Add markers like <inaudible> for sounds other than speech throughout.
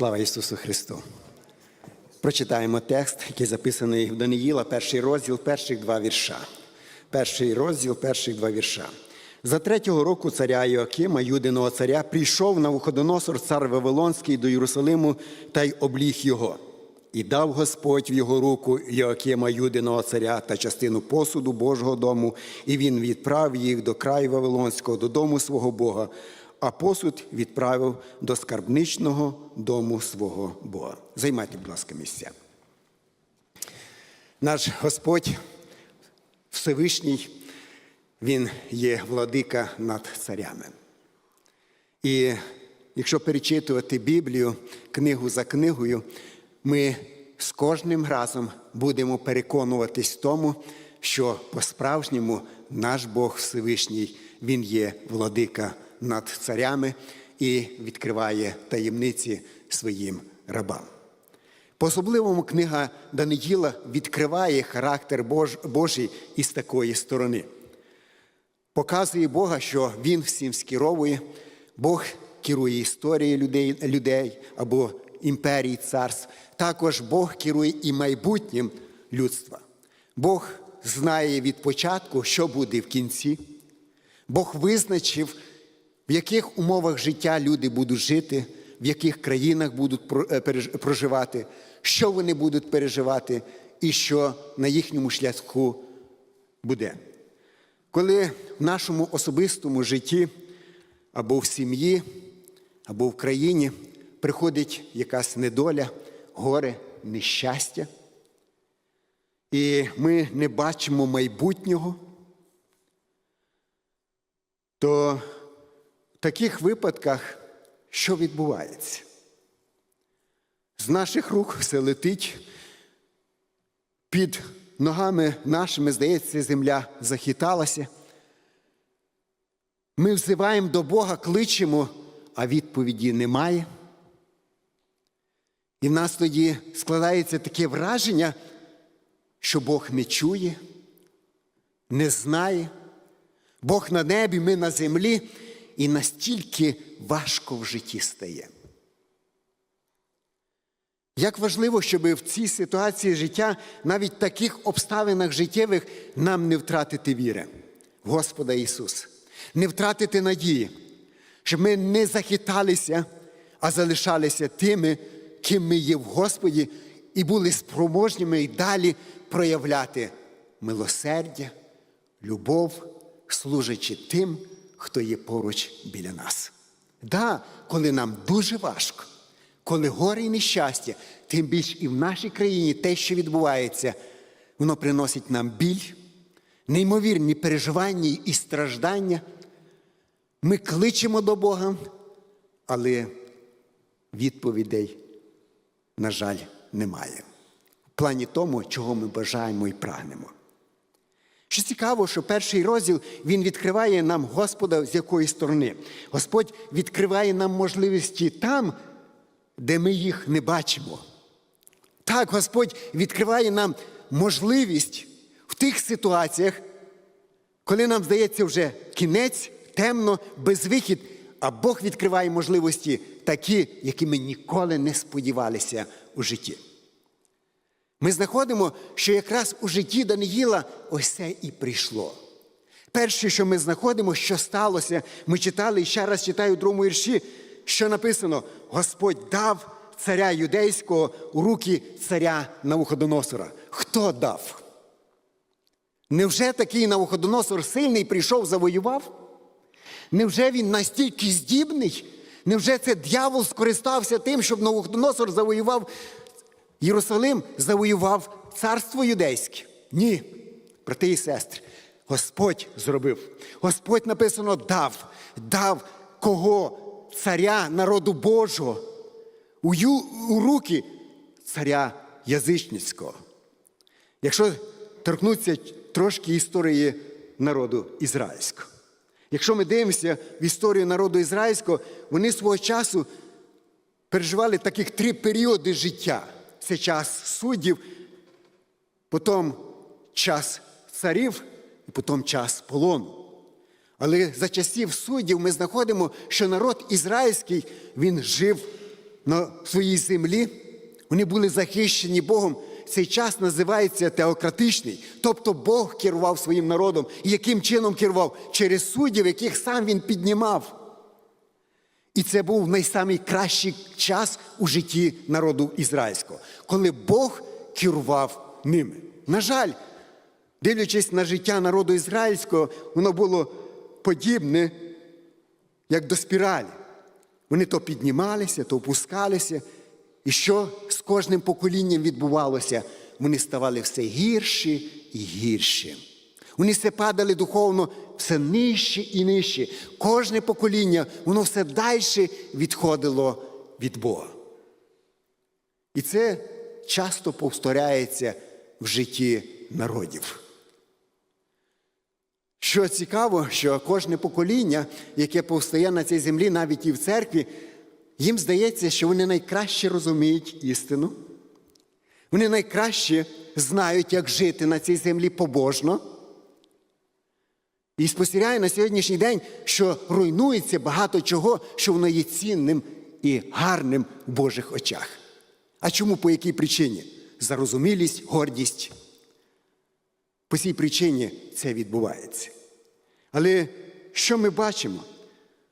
Слава Ісусу Христу! Прочитаємо текст, який записаний в Даниїла, перший розділ, перших два вірша. Перший розділ, перших два вірша. За третього року царя Йоакима, Юдиного царя, прийшов Навуходоносор, цар Вавилонський, до Єрусалиму та й обліг його. І дав Господь в його руку Йоакима, Юдиного царя та частину посуду Божого дому, і він відправив їх до краю Вавилонського, додому свого Бога, а посуд відправив до скарбничного дому свого Бога. Займайте, будь ласка, місця. Наш Господь Всевишній, Він є владика над царями. І якщо перечитувати Біблію книгу за книгою, ми з кожним разом будемо переконуватись в тому, що по-справжньому наш Бог Всевишній, Він є владика над царями і відкриває таємниці своїм рабам. По-особливому книга Даниїла відкриває характер Бож, Божий із такої сторони. Показує Бога, що Він всім скеровує, Бог керує історією людей, людей або імперії царств. Також Бог керує і майбутнім людства. Бог знає від початку, що буде в кінці. Бог визначив, в яких умовах життя люди будуть жити, в яких країнах будуть проживати, що вони будуть переживати, і що на їхньому шляху буде. Коли в нашому особистому житті або в сім'ї, або в країні приходить якась недоля, горе, нещастя, і ми не бачимо майбутнього, то таких випадках що відбувається? З наших рук все летить, під ногами нашими, здається, земля захиталася. Ми взиваємо до Бога, кличемо, а відповіді немає. І в нас тоді складається таке враження, що Бог не чує, не знає. Бог на небі, ми на землі, і настільки важко в житті стає. Як важливо, щоб в цій ситуації життя, навіть в таких обставинах життєвих, нам не втратити віри в Господа Ісуса, не втратити надії, щоб ми не захиталися, а залишалися тими, ким ми є в Господі, і були спроможніми і далі проявляти милосердя, любов, служачи тим, хто є поруч біля нас. Да, коли нам дуже важко, коли горе і нещастя, тим більше і в нашій країні те, що відбувається, воно приносить нам біль, неймовірні переживання і страждання. Ми кличемо до Бога, але відповідей, на жаль, немає. В плані тому, чого ми бажаємо і прагнемо. Що цікаво, що перший розділ він відкриває нам Господа з якої сторони. Господь відкриває нам можливості там, де ми їх не бачимо. Так, Господь відкриває нам можливість в тих ситуаціях, коли нам здається вже кінець, темно, безвихід, а Бог відкриває можливості такі, які ми ніколи не сподівалися у житті. Ми знаходимо, що якраз у житті Даниїла ось це і прийшло. Перше, що ми знаходимо, що сталося, ми читали і ще раз читаю у другому вірші, що написано: Господь дав царя юдейського у руки царя Навуходоносора. Хто дав? Невже такий Навуходоносор сильний прийшов, завоював? Невже він настільки здібний? Невже це дьявол скористався тим, щоб Навуходоносор завоював Єрусалим, завоював царство юдейське? Ні, брати і сестри, Господь зробив. Господь написано дав, дав кого? Царя народу Божого, у, ю, у руки царя язичницького. Якщо торкнутися трошки історії народу ізраїльського. Якщо ми дивимося в історію народу ізраїльського, вони свого часу переживали таких три періоди життя. Це час суддів, потім час царів і потім час полону. Але за часів суддів ми знаходимо, що народ ізраїльський він жив на своїй землі, вони були захищені Богом. Цей час називається теократичний, тобто Бог керував своїм народом. І яким чином керував? Через суддів, яких сам він піднімав. І це був найкращий час у житті народу ізраїльського, коли Бог керував ними. На жаль, дивлячись на життя народу ізраїльського, воно було подібне, як до спіралі. Вони то піднімалися, то опускалися. І що з кожним поколінням відбувалося? Вони ставали все гірші і гірші. Вони все падали духовно все нижче і нижче. Кожне покоління, воно все далі відходило від Бога. І це часто повторяється в житті народів. Що цікаво, що кожне покоління, яке повстає на цій землі, навіть і в церкві, їм здається, що вони найкраще розуміють істину. Вони найкраще знають, як жити на цій землі побожно. І спостерігає на сьогоднішній день, що руйнується багато чого, що воно є цінним і гарним в Божих очах. А чому по якій причині? Зарозумілість, гордість. По цій причині це відбувається. Але що ми бачимо?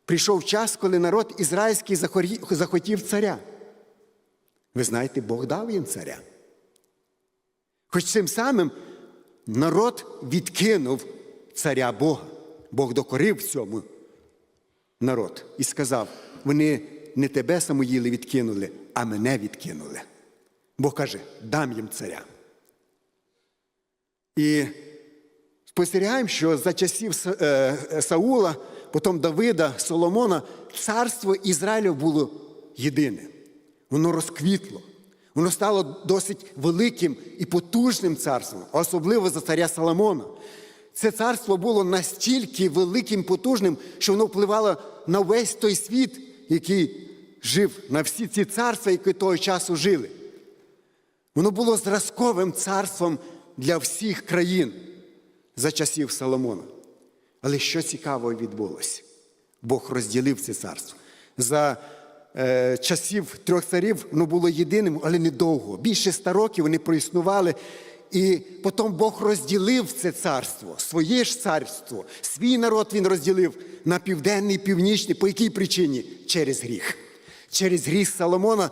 Прийшов час, коли народ ізраїльський захотів царя. Ви знаєте, Бог дав їм царя. Хоч цим самим народ відкинув царя Бога. Бог докорив цьому народ і сказав: вони не тебе Самуїли відкинули, а мене відкинули. Бог каже, дам їм царя. І спостерігаємо, що за часів Саула, потім Давида, Соломона, царство Ізраїля було єдине. Воно розквітло. Воно стало досить великим і потужним царством, особливо за царя Соломона. Це царство було настільки великим, потужним, що воно впливало на весь той світ, який жив, на всі ці царства, які того часу жили. Воно було зразковим царством для всіх країн за часів Соломона. Але що цікаво відбулося? Бог розділив це царство. За е, часів трьох царів воно було єдиним, але недовго. Більше ста років вони проіснували. І потім Бог розділив це царство, своє ж царство, свій народ він розділив на південний північний. По якій причині? Через гріх. Через гріх Соломона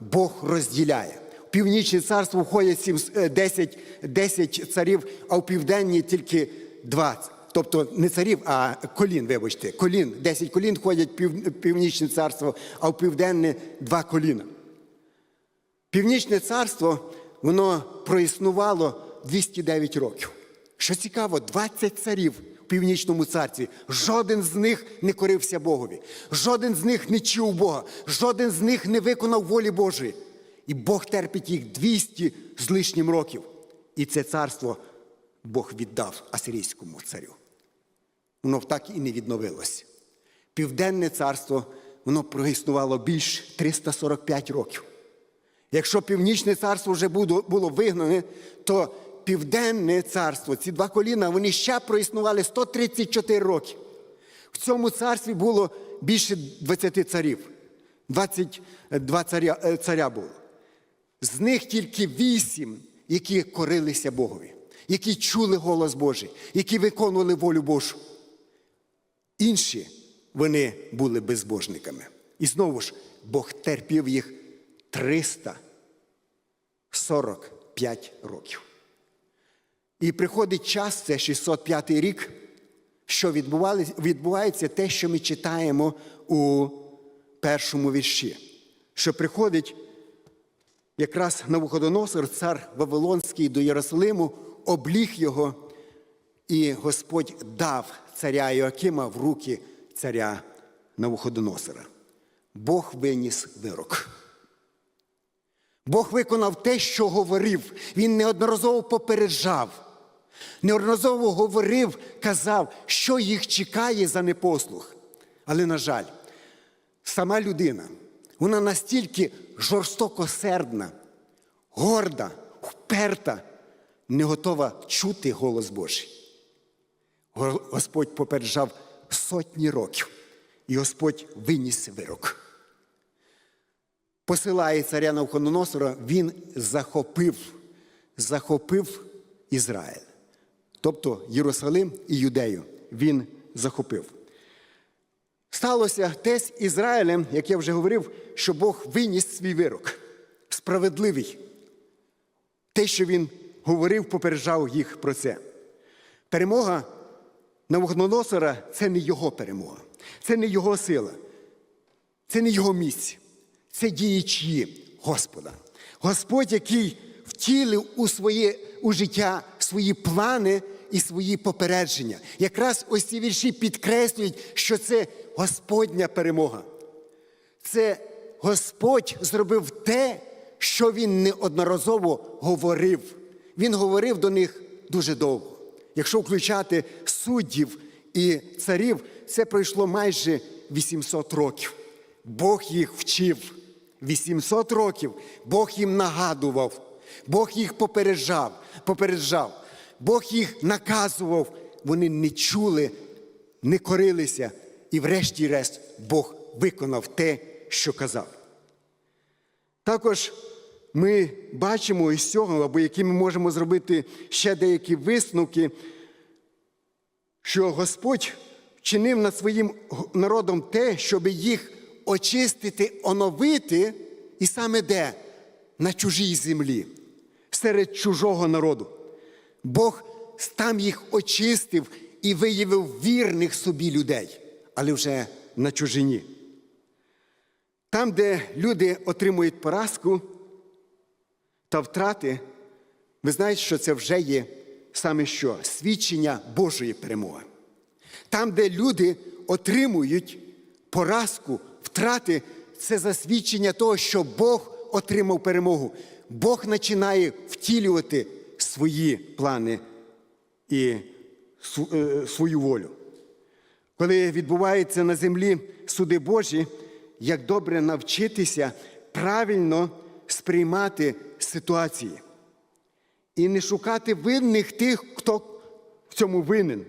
Бог розділяє. В північне царство входять 10, 10 царів, а в південні тільки 20. Тобто не царів, а колін, вибачте, колін. 10 колін входять в північне царство, а в південне два коліна. Північне царство воно проіснувало 209 років. Що цікаво, 20 царів в північному царстві. Жоден з них не корився Богові, жоден з них не чув Бога, жоден з них не виконав волі Божої. І Бог терпить їх 200 з лишнім років. І це царство Бог віддав асирійському царю. Воно так і не відновилось. Південне царство воно проіснувало більш 345 років. Якщо північне царство вже було вигнане, то південне царство, ці два коліна, вони ще проіснували 134 роки. В цьому царстві було більше 20 царів. 22 царя, царя було. З них тільки вісім, які корилися Богові, які чули голос Божий, які виконували волю Божу. Інші вони були безбожниками. І знову ж Бог терпів їх 345 років. І приходить час, це 605 рік, що відбувається те, що ми читаємо у першому вірші. Що приходить якраз Навуходоносор, цар Вавилонський до Єрусалиму, обліг його, і Господь дав царя Йоакима в руки царя Навуходоносора. Бог виніс вирок. Бог виконав те, що говорив. Він неодноразово попереджав, неодноразово говорив, казав, що їх чекає за непослух. Але, на жаль, сама людина, вона настільки жорстокосердна, горда, вперта, не готова чути голос Божий. Господь попереджав сотні років, і Господь виніс вирок. Посилає царя Навходоносора, він захопив, захопив Ізраїль. Тобто Єрусалим і Юдею він захопив. Сталося те з Ізраїлем, як я вже говорив, що Бог виніс свій вирок. Справедливий. Те, що він говорив, попереджав їх про це. Перемога Навуходоносора – це не його перемога, це не його сила, це не його місць, це дії чиї Господа. Господь, який втілив у своє у життя свої плани і свої попередження. Якраз ось ці вірші підкреслюють, що це Господня перемога. Це Господь зробив те, що він неодноразово говорив. Він говорив до них дуже довго. Якщо включати суддів і царів, це пройшло майже 800 років. Бог їх вчив. 800 років Бог їм нагадував, Бог їх попереджав, попереджав, Бог їх наказував. Вони не чули, не корилися, і врешті-решт Бог виконав те, що казав. Також ми бачимо із цього, або які ми можемо зробити ще деякі висновки, що Господь вчинив над своїм народом те, щоб їх очистити, оновити, і саме де? На чужій землі, серед чужого народу. Бог там їх очистив і виявив вірних собі людей, але вже на чужині. Там, де люди отримують поразку та втрати, ви знаєте, що це вже є саме що? Свідчення Божої перемоги. Там, де люди отримують поразку, втрати, це засвідчення того, що Бог отримав перемогу. Бог починає втілювати свої плани і свою волю. Коли відбуваються на землі суди Божі, як добре навчитися правильно сприймати ситуації і не шукати винних тих, хто в цьому винен,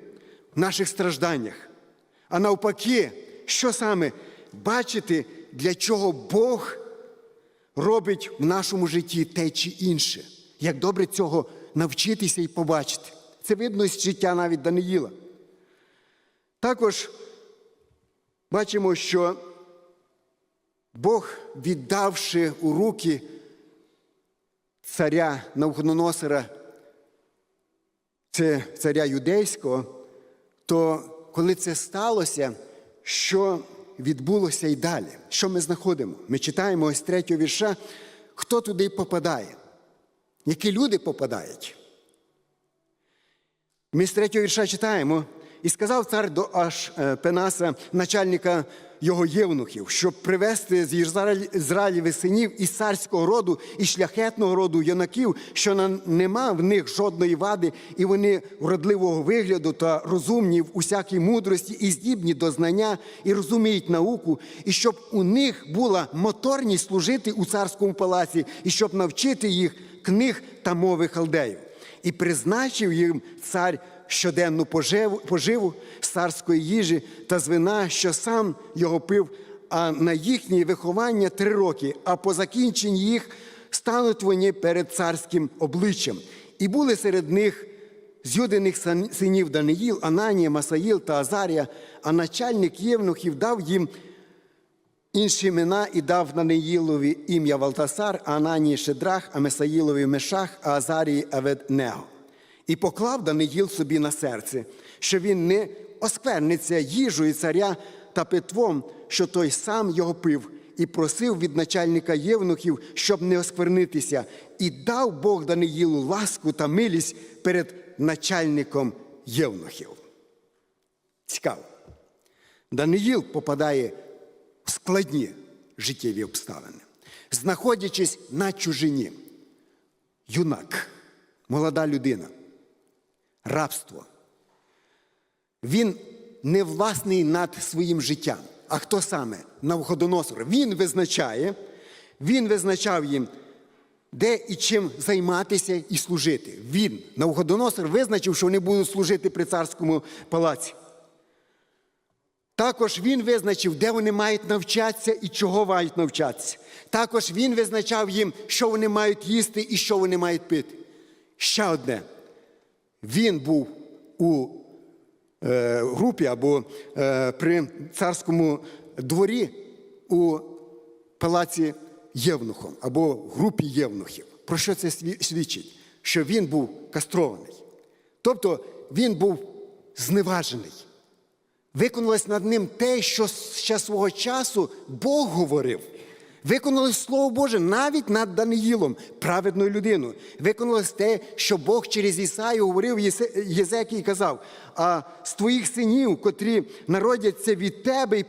в наших стражданнях. А навпаки, що саме бачити, для чого Бог робить в нашому житті те чи інше. Як добре цього навчитися і побачити. Це видно з життя навіть Даниїла. Також бачимо, що Бог, віддавши у руки царя Навходоносора, це царя юдейського, то коли це сталося, що відбулося і далі? Що ми знаходимо? Ми читаємо ось третього вірша, хто туди попадає, які люди попадають. Ми з третього вірша читаємо. І сказав цар до аж Пенаса, начальника його євнухів, щоб привезти з Ізраїлєвих синів із царського роду і шляхетного роду юнаків, що нема в них жодної вади, і вони вродливого вигляду та розумні в усякій мудрості, і здібні до знання, і розуміють науку, і щоб у них була моторність служити у царському палаці, і щоб навчити їх книг та мови халдеїв. І призначив їм цар щоденну поживу, поживу царської їжі та з вина, що сам його пив, а на їхнє виховання три роки, а по закінченні їх стануть вони перед царським обличчям. І були серед них з юдиних синів Даниїл, Ананія, Масаїл та Азарія, а начальник Євнухів дав їм інші імена і дав Даниїлові ім'я Валтасар, а Ананії Шедрах, а Месаїлові Мешах, а Азарії Аведнего. І поклав Даниїл собі на серце, що він не оскверниться їжею царя та питвом, що той сам його пив, і просив від начальника євнухів, щоб не осквернитися, і дав Бог Даниїлу ласку та милість перед начальником євнухів. Цікаво. Даниїл попадає в складні життєві обставини, знаходячись на чужині. Юнак, молода людина рабство. Він не власний над своїм життям. А хто саме? Навходоносор. Він визначає, він визначав їм, де і чим займатися і служити. Він, Навходоносор, визначив, що вони будуть служити при царському палаці. Також він визначив, де вони мають навчатися і чого мають навчатися. Також він визначав їм, що вони мають їсти і що вони мають пити. Ще одне. Він був у е, групі або е, при царському дворі у палаці Євнухом або групі Євнухів. Про що це свідчить? Що він був кастрований. Тобто він був зневажений. Виконалось над ним те, що ще свого часу Бог говорив. Виконалось Слово Боже навіть над Даниїлом, праведною людиною. Виконалось те, що Бог через Ісаю говорив Єзекії і казав: а з твоїх синів, котрі народяться від тебе і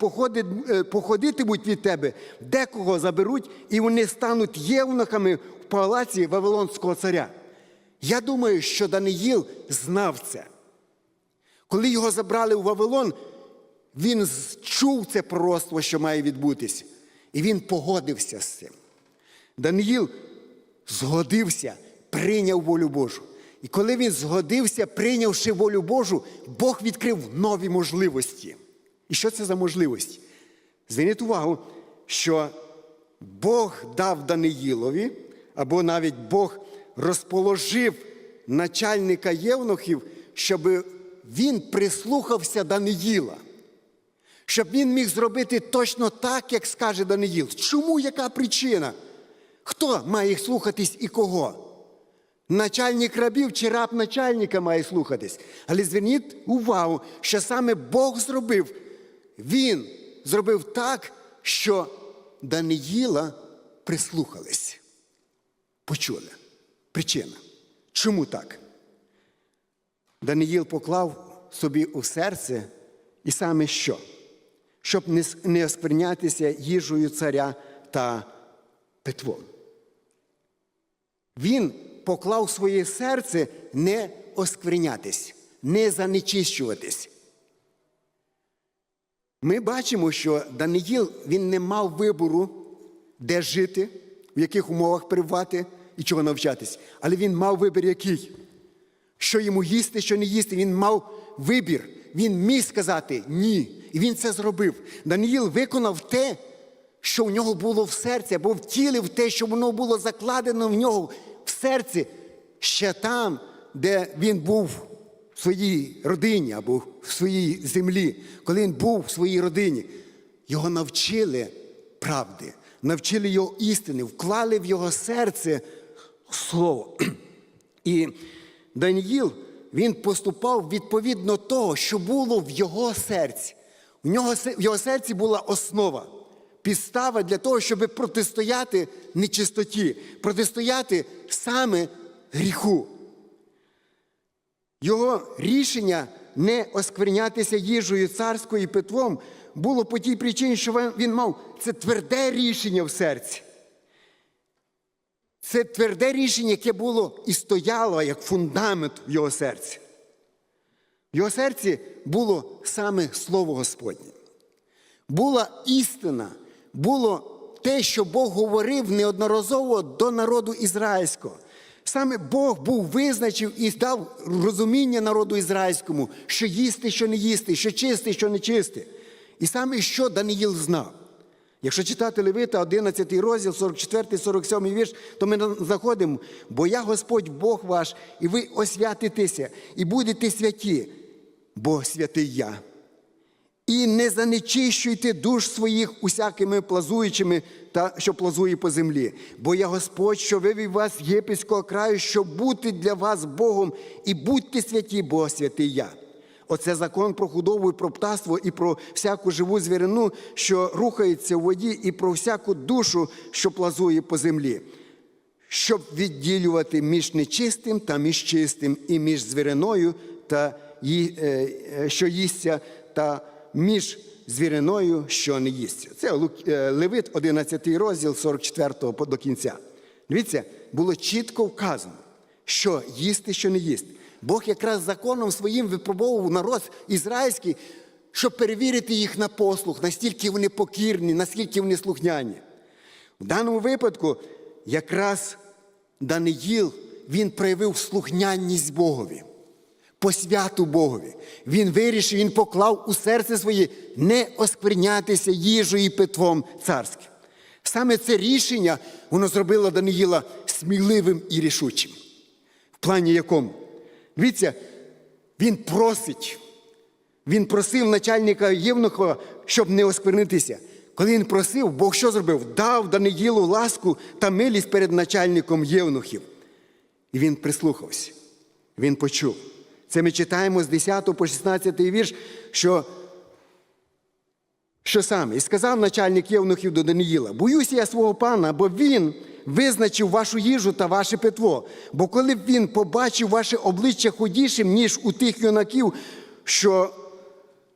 е, походитимуть від тебе, декого заберуть, і вони стануть євнухами в палаці Вавилонського царя. Я думаю, що Даниїл знав це. Коли його забрали у Вавилон, він чув це пророцтво, що має відбутися, і він погодився з цим. Даниїл згодився, прийняв волю Божу. І коли він згодився, прийнявши волю Божу, Бог відкрив нові можливості. І що це за можливості? Зверніть увагу, що Бог дав Даниїлові, або навіть Бог розположив начальника євнухів, щоб він прислухався Даниїла, щоб він міг зробити точно так, як скаже Даниїл. Чому яка причина? Хто має слухатись і кого? Начальник рабів чи раб начальника має слухатись. Але зверніть увагу, що саме Бог зробив. Він зробив так, що Даниїла прислухались. Почули. Причина. Чому так? Даниїл поклав собі у серце і саме що? Щоб не сприйнятися їжею царя та питвом. Він поклав своє серце не осквернятись, не занечищуватись. Ми бачимо, що Даниїл він не мав вибору, де жити, в яких умовах перебувати і чого навчатись. Але він мав вибір який? Що йому їсти, що не їсти. Він мав вибір. Він міг сказати ні. І він це зробив. Даниїл виконав те, що в нього було в серці, або втілив те, що воно було закладено в нього в серці, ще там, де він був в своїй родині або в своїй землі. Коли він був в своїй родині, його навчили правди, навчили його істини, вклали в його серце слово. <clears throat> І Даниїл, він поступав відповідно того, що було в його серці. У нього, в його серці була основа, підстава для того, щоб протистояти нечистоті, протистояти саме гріху. Його рішення не осквернятися їжею царською і питвом було по тій причині, що він мав це тверде рішення в серці. Це тверде рішення, яке було і стояло як фундамент в його серці. В його серці було саме Слово Господнє. Була істина, було те, що Бог говорив неодноразово до народу ізраїльського. Саме Бог був визначив і дав розуміння народу ізраїльському, що їсти, що не їсти, що чисти, що не чисти. І саме що Даниїл знав. Якщо читати Левита, 11 розділ, 44, 47 вірш, то ми заходимо, бо я Господь Бог ваш, і ви освятитеся, і будете святі, бо святий я. І не занечищуйте душ своїх усякими плазуючими, та що плазує по землі. Бо я Господь, що вивів вас з єгипетського краю, щоб бути для вас Богом, і будьте святі, бо святий я. Оце закон про худобу і про птаство, і про всяку живу звірину, що рухається в воді, і про всяку душу, що плазує по землі щоб відділювати між нечистим та між чистим, і між звіриною, та що їсться, та між звіриною, що не їсться. Це е, Левит, 11 розділ 44 по- до кінця. Дивіться, було чітко вказано, що їсти, що не їсти. Бог якраз законом своїм випробовував народ ізраїльський, щоб перевірити їх на послух, наскільки вони покірні, наскільки вони слухняні. В даному випадку якраз Даниїл він проявив слухняність Богові. Посвяту Богові. Він вирішив, він поклав у серце своє не осквернятися їжею і питвом царським. Саме це рішення воно зробило Даниїла сміливим і рішучим. В плані якому? Дивіться, він просить. Він просив начальника Євнуха, щоб не осквернитися. Коли він просив, Бог що зробив? Дав Даниїлу ласку та милість перед начальником Євнухів. І він прислухався. Він почув. Це ми читаємо з 10 по 16 вірш, що що саме? І сказав начальник Євнухів до Даниїла: Боюся я свого пана, бо він визначив вашу їжу та ваше питво. Бо коли б він побачив ваше обличчя худішим, ніж у тих юнаків, що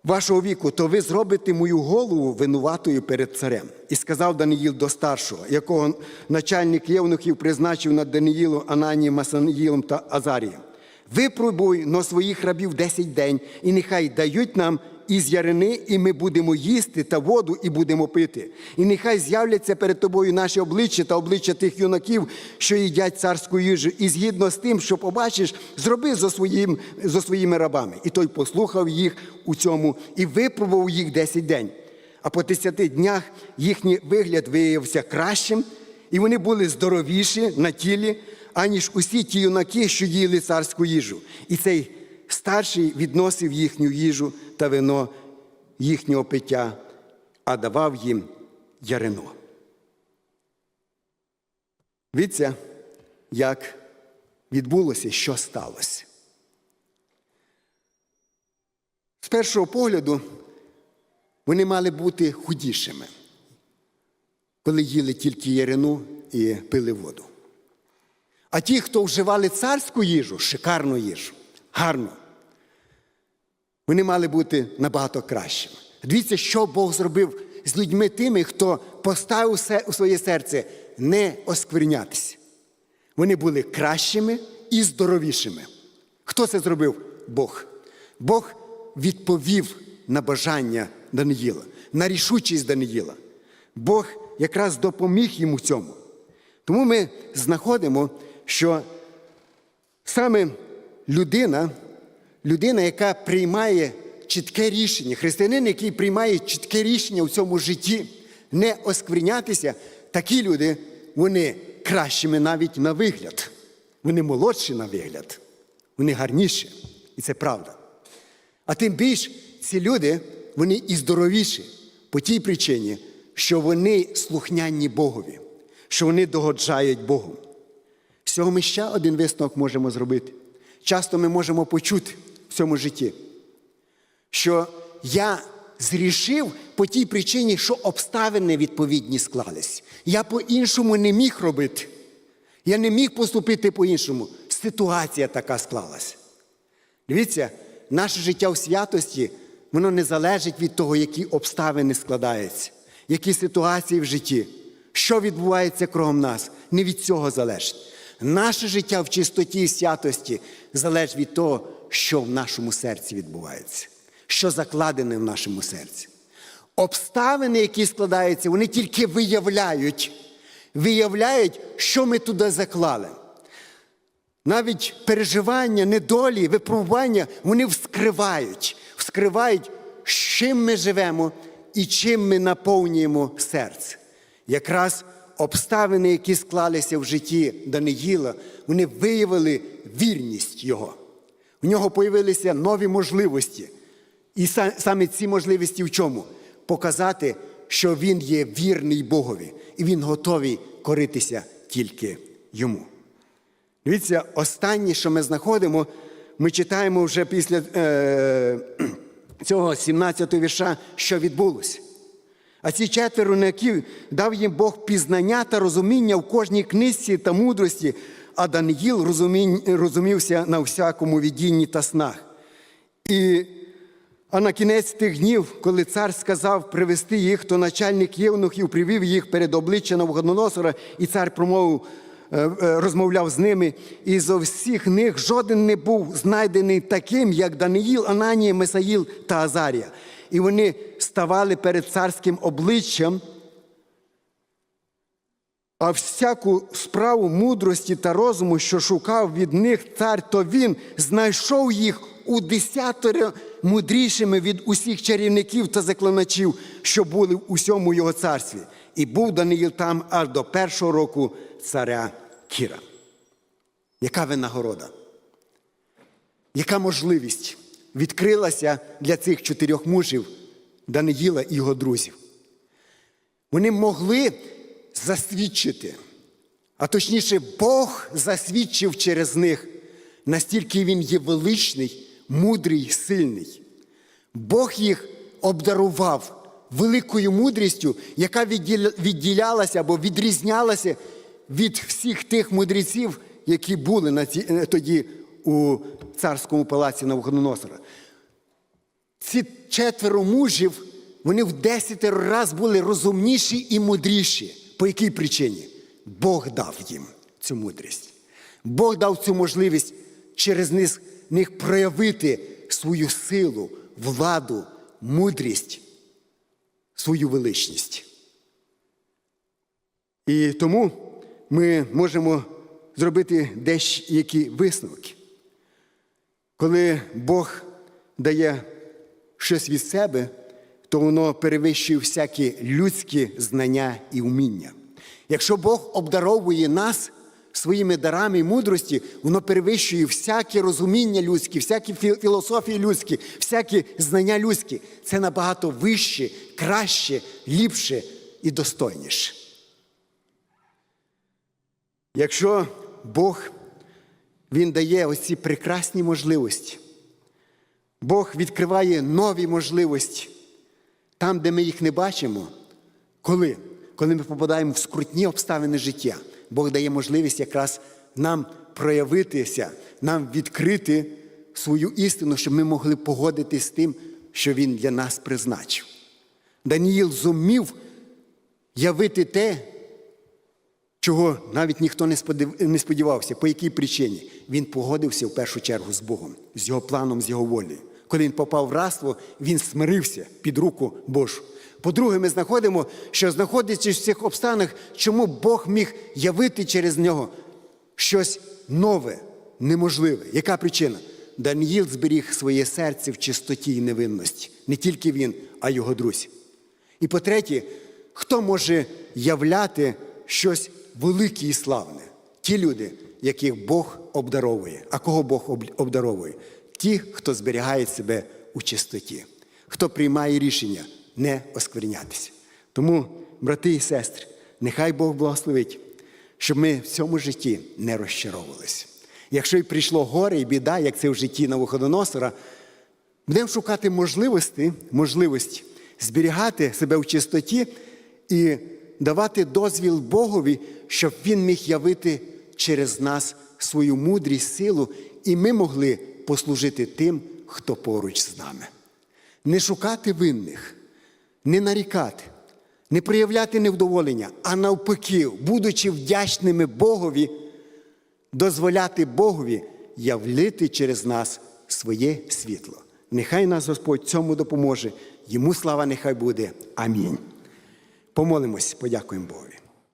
вашого віку, то ви зробите мою голову винуватою перед царем. І сказав Даниїл до старшого, якого начальник Євнухів призначив над Даниїлом, Ананієм, Масаніїлом та Азарієм. Випробуй на своїх рабів десять день, і нехай дають нам із ярини, і ми будемо їсти та воду, і будемо пити. І нехай з'являться перед тобою наші обличчя та обличчя тих юнаків, що їдять царську їжу, і згідно з тим, що побачиш, зроби зо, своїм, зо своїми рабами. І той послухав їх у цьому і випробував їх десять день. А по десяти днях їхній вигляд виявився кращим, і вони були здоровіші на тілі, аніж усі ті юнаки, що їли царську їжу. І цей старший відносив їхню їжу та вино їхнього пиття, а давав їм ярино. Дивіться, як відбулося, що сталося. З першого погляду вони мали бути худішими, коли їли тільки ярину і пили воду. А ті, хто вживали царську їжу, шикарну їжу, гарну, вони мали бути набагато кращими. Дивіться, що Бог зробив з людьми тими, хто поставив у своє серце не осквернятися. Вони були кращими і здоровішими. Хто це зробив? Бог. Бог відповів на бажання Даниїла, на рішучість Даниїла. Бог якраз допоміг йому цьому. Тому ми знаходимо, що саме людина, людина, яка приймає чітке рішення, християнин, який приймає чітке рішення в цьому житті, не осквернятися, такі люди, вони кращими навіть на вигляд. Вони молодші на вигляд, вони гарніші. І це правда. А тим більш ці люди, вони і здоровіші по тій причині, що вони слухняні Богові, що вони догоджають Богу. З цього ми ще один висновок можемо зробити. Часто ми можемо почути в цьому житті, що я зрішив по тій причині, що обставини відповідні склались. Я по-іншому не міг робити. Я не міг поступити по-іншому. Ситуація така склалась. Дивіться, наше життя в святості, воно не залежить від того, які обставини складаються, які ситуації в житті, що відбувається кругом нас. Не від цього залежить. Наше життя в чистоті і святості залежить від того, що в нашому серці відбувається, що закладене в нашому серці. Обставини, які складаються, вони тільки виявляють, виявляють, що ми туди заклали. Навіть переживання, недолі, випробування, вони вскривають, вскривають, чим ми живемо і чим ми наповнюємо серце. Якраз обставини, які склалися в житті Даниїла, вони виявили вірність Його. У нього появилися нові можливості. І саме ці можливості в чому? Показати, що він є вірний Богові, і він готовий коритися тільки йому. Дивіться, останнє, що ми знаходимо, ми читаємо вже після е, <clears throat> цього 17-го вірша, що відбулося. А ці четверо юнаків дав їм Бог пізнання та розуміння в кожній книжці та мудрості, а Даниїл розумівся на всякому відінні та снах. І, А на кінець тих днів, коли цар сказав привести їх, то начальник євнухів привів їх перед обличчя Навуходоносора, і цар промовив, розмовляв з ними, і зо всіх них жоден не був знайдений таким, як Даниїл, Ананія, Месаїл та Азарія. І вони ставали перед царським обличчям, а всяку справу мудрості та розуму, що шукав від них цар, то він знайшов їх у десятеро мудрішими від усіх чарівників та заклиначів, що були в усьому його царстві. І був Даниїл там аж до першого року царя Кіра. Яка винагорода? Яка можливість відкрилася для цих чотирьох мужів Даниїла і його друзів? Вони могли засвідчити, а точніше, Бог засвідчив через них, настільки він є величний, мудрий, сильний. Бог їх обдарував великою мудрістю, яка відділялася або відрізнялася від всіх тих мудреців, які були на ці, е, тоді у царському палаці Навуходоносора. Ці четверо мужів, вони в десятеро раз були розумніші і мудріші. По якій причині? Бог дав їм цю мудрість. Бог дав цю можливість через них, проявити свою силу, владу, мудрість, свою величність. І тому ми можемо зробити деякі висновки. Коли Бог дає щось від себе, то воно перевищує всякі людські знання і вміння. Якщо Бог обдаровує нас своїми дарами і мудрості, воно перевищує всяке розуміння людське, всякі філософії людські, всякі знання людські. Це набагато вище, краще, ліпше і достойніше. Якщо Бог Він дає оці прекрасні можливості, Бог відкриває нові можливості там, де ми їх не бачимо. Коли? Коли ми попадаємо в скрутні обставини життя, Бог дає можливість якраз нам проявитися, нам відкрити свою істину, щоб ми могли погодитись з тим, що Він для нас призначив. Даніїл зумів явити те, чого навіть ніхто не сподівався. По якій причині? Він погодився в першу чергу з Богом, з його планом, з його волею. Коли він попав в рабство, він смирився під руку Божу. По-друге, ми знаходимо, що знаходячись в цих обставинах, чому Бог міг явити через нього щось нове, неможливе. Яка причина? Даніїл зберіг своє серце в чистоті і невинності. Не тільки він, а його друзі. І по-третє, хто може являти щось велике і славне? Ті люди, яких Бог обдаровує. А кого Бог обдаровує? Ті, хто зберігає себе у чистоті, хто приймає рішення не осквернятися. Тому, брати і сестри, нехай Бог благословить, щоб ми в цьому житті не розчаровувалися. Якщо й прийшло горе і біда, як це в житті Навуходоносора, Будемо шукати можливості, можливості зберігати себе в чистоті і давати дозвіл Богові, щоб Він міг явити через нас свою мудрість, силу, і ми могли послужити тим, хто поруч з нами. Не шукати винних, не нарікати, не проявляти невдоволення, а навпаки, будучи вдячними Богові, дозволяти Богові явлити через нас своє світло. Нехай нас Господь цьому допоможе. Йому слава нехай буде. Амінь. Помолимось, подякуємо Богові.